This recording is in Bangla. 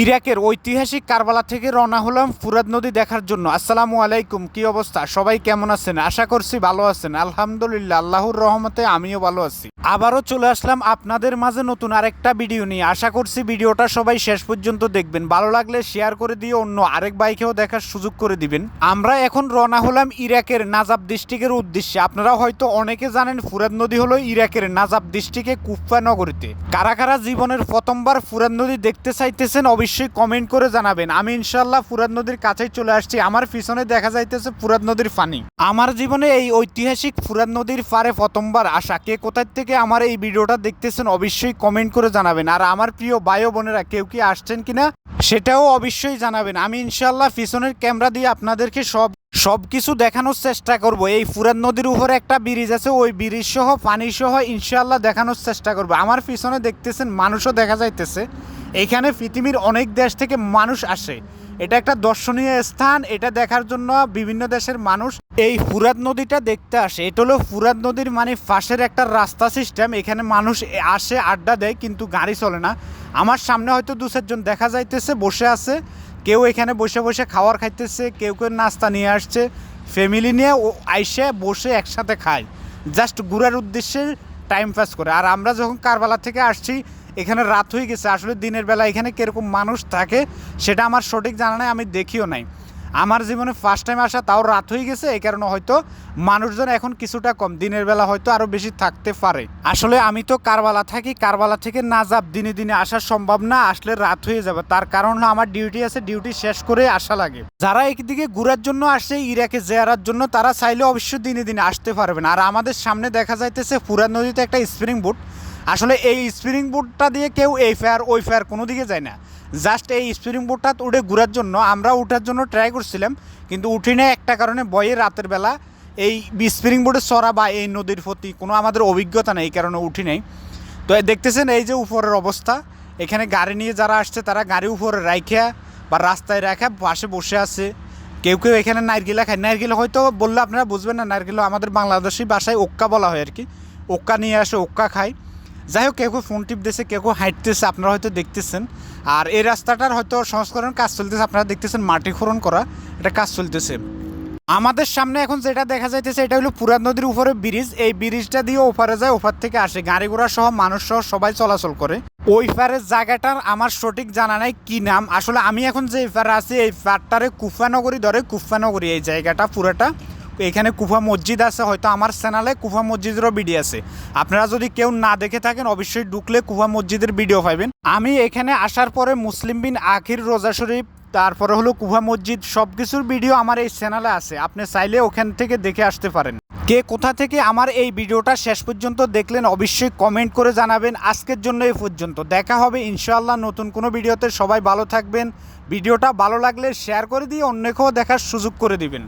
ইরাকের ঐতিহাসিক কারবালা থেকে রওনা হলাম ফুরাদ নদী দেখার জন্য। আসসালামু আলাইকুম, কি অবস্থা? সবাই কেমন আছেন? আশা করছি ভালো আছেন। আলহামদুলিল্লাহ, আল্লাহর রহমতে আমিও ভালো আছি। আবারও চলে আসলাম আপনাদের মাঝে নতুন আরেকটা ভিডিও নিয়ে। আশা করছি ভিডিওটা সবাই শেষ পর্যন্ত দেখবেন। ভালো লাগলে শেয়ার করে দিয়ে অন্য আরেক বাইকেও দেখার সুযোগ করে দিবেন। আমরা এখন রওনা হলাম ইরাকের নাজাব ডিস্ট্রিক্টের উদ্দেশ্যে। আপনারা হয়তো অনেকে জানেন ফুরাদ নদী হলো ইরাকের নাজাব ডিস্ট্রিক্টে কুফা নগরীতে। কারা কারা জীবনের প্রথমবার ফুরাদ নদী দেখতে চাইতেছেন অবশ্যই কমেন্ট করে জানাবেন। আমি ইনশাল্লাহ ফুরাদ নদীর কাছেই চলে আসছি। আমার পিছনে দেখা যাইতেছে ফুরাদ নদীর ফানি আমার জীবনে এই ঐতিহাসিক ফুরাদ নদীর পারে প্রথমবার আসা। কে কোথায় থেকে আমার এই ভিডিওটা দেখতেছেন অবশ্যই কমেন্ট করে জানাবেন। আর আমার প্রিয় ভাই বোনেরা, কেউ কি আসছেন কিনা, সেটাও অবশ্যই জানাবেন। আমি ইনশাল্লাহ পিছনের ক্যামেরা দিয়ে আপনাদেরকে সব সব কিছু দেখানোর চেষ্টা করব। এই ফুরাদ নদীর উপরে একটা ব্রিজ আছে, ওই ব্রিজ সহ, পানি সহ ইনশাল্লাহ দেখানোর চেষ্টা করব। আমার পিছনে দেখতেছেন মানুষও দেখা যাইতেছে। এখানে পৃথিবীর অনেক দেশ থেকে মানুষ আসে। এটা একটা দর্শনীয় স্থান, এটা দেখার জন্য বিভিন্ন দেশের মানুষ এই ফুরাদ নদীটা দেখতে আসে। এটা হলো ফুরাদ নদীর মানে পাশের একটা রাস্তা সিস্টেম এখানে মানুষ আসে, আড্ডা দেয়, কিন্তু গাড়ি চলে না। আমার সামনে হয়তো দু চারজন দেখা যাইতেছে, বসে আছে। কেউ এখানে বসে বসে খাওয়ার খাইতেছে, কেউ কেউ নাস্তা নিয়ে আসছে। ফ্যামিলি নিয়ে ও আইসে, বসে একসাথে খায়। জাস্ট ঘুরার উদ্দেশ্যে টাইম পাস করে। আর আমরা যখন কারবালা থেকে আসছি এখানে রাত হয়ে গেছে, আসলে দিনের বেলা এখানে কীরকম মানুষ থাকে সেটা আমার সঠিক জানা নাই, আমি দেখিও নাই। আমার জীবনে ফার্স্ট টাইম আসা, তাও রাত হয়ে গেছে, এই কারণে হয়তো মানুষজন এখন কিছুটা কম, দিনের বেলা হয়তো আরও বেশি থাকতে পারে। আসলে আমি তো কারবালা থাকি, কারবালা থেকে না যাব দিনে দিনে আসা সম্ভব না, আসলে রাত হয়ে যাবে। তার কারণ হলো আমার ডিউটি আছে ডিউটি শেষ করে আসা লাগে। যারা একদিকে ঘুরার জন্য আসে, ইরাকে জেয়ারার জন্য, তারা চাইলে অবশ্যই দিনে দিনে আসতে পারবেন আর আমাদের সামনে দেখা যাইতেছে ফুরান নদীতে একটা স্প্রিং বুট আসলে এই স্প্রিং বোটটা দিয়ে কেউ এই ফায়ার ওই ফায়ার কোনো দিকে যায় না। জাস্ট এই স্প্রিং বোটটা উঠে ঘুরার জন্য আমরা উঠার জন্য ট্রাই করছিলাম, কিন্তু উঠি না একটা কারণে বয়ে রাতের বেলা এই স্প্রিং বোর্ডে চড়া বা এই নদীর প্রতি কোনো আমাদের অভিজ্ঞতা নেই, এই কারণে উঠি নেই। তো দেখতেছেন এই যে উপরের অবস্থা, এখানে গাড়ি নিয়ে যারা আসছে তারা গাড়ি উপরে রাইখা বা রাস্তায় রাখা পাশে বসে আছে। কেউ কেউ এখানে নারকেলা খায়, নারকেল হয়তো বললে আপনারা বুঝবেন না, নারকেল আমাদের বাংলাদেশি ভাষায় ওক্কা বলা হয় আর কি। ওক্কা নিয়ে আসে, ওক্কা খায়। যাই হোক, কেউ ফোন টিপ দিয়েছে, কেউ কেউ হাঁটতেছে আপনারা হয়তো দেখতেছেন। আর এই রাস্তাটার হয়তো সংস্করণ কাজ চলতেছে, আপনারা দেখতেছেন মাটি খোরণ করা, এটা কাজ চলতেছে। আমাদের সামনে এখন যেটা দেখা যাইতেছে, এটা হলো পুরান নদীর উপরে ব্রিজ এই ব্রিজটা দিয়ে ওপারে যায়, ওপার থেকে আসে। গাড়ি ঘোড়া সহ মানুষ সহ সবাই চলাচল করে। ওই পারের জায়গাটার আমার সঠিক জানা নাই কি নাম। আসলে আমি এখন যে পারে আছি, এই পারটারে কুফানগরী ধরে কুফানগরী, এই জায়গাটা পুরোটা। এখানে কুফা মসজিদ আছে, হয়তো আমার চ্যানেলে কুফা মসজিদেরও ভিডিও আছে। আপনারা যদি কেউ না দেখে থাকেন, অবশ্যই ঢুকলে কুফা মসজিদের ভিডিও পাবেন আমি এখানে আসার পরে মুসলিম বিন আখির রোজা শরীফ, তারপরে হলো কুফা মসজিদ সব কিছুর ভিডিও আমার এই চ্যানেলে আছে। আপনি চাইলে ওখান থেকে দেখে আসতে পারেন। কে কোথা থেকে আমার এই ভিডিওটা শেষ পর্যন্ত দেখলেন, অবশ্যই কমেন্ট করে জানাবেন। আজকের জন্য এই পর্যন্ত। দেখা হবে ইনশাআল্লাহ নতুন কোনো ভিডিওতে সবাই ভালো থাকবেন। ভিডিওটা ভালো লাগলে শেয়ার করে দিয়ে অন্যকেও দেখার সুযোগ করে দিবেন।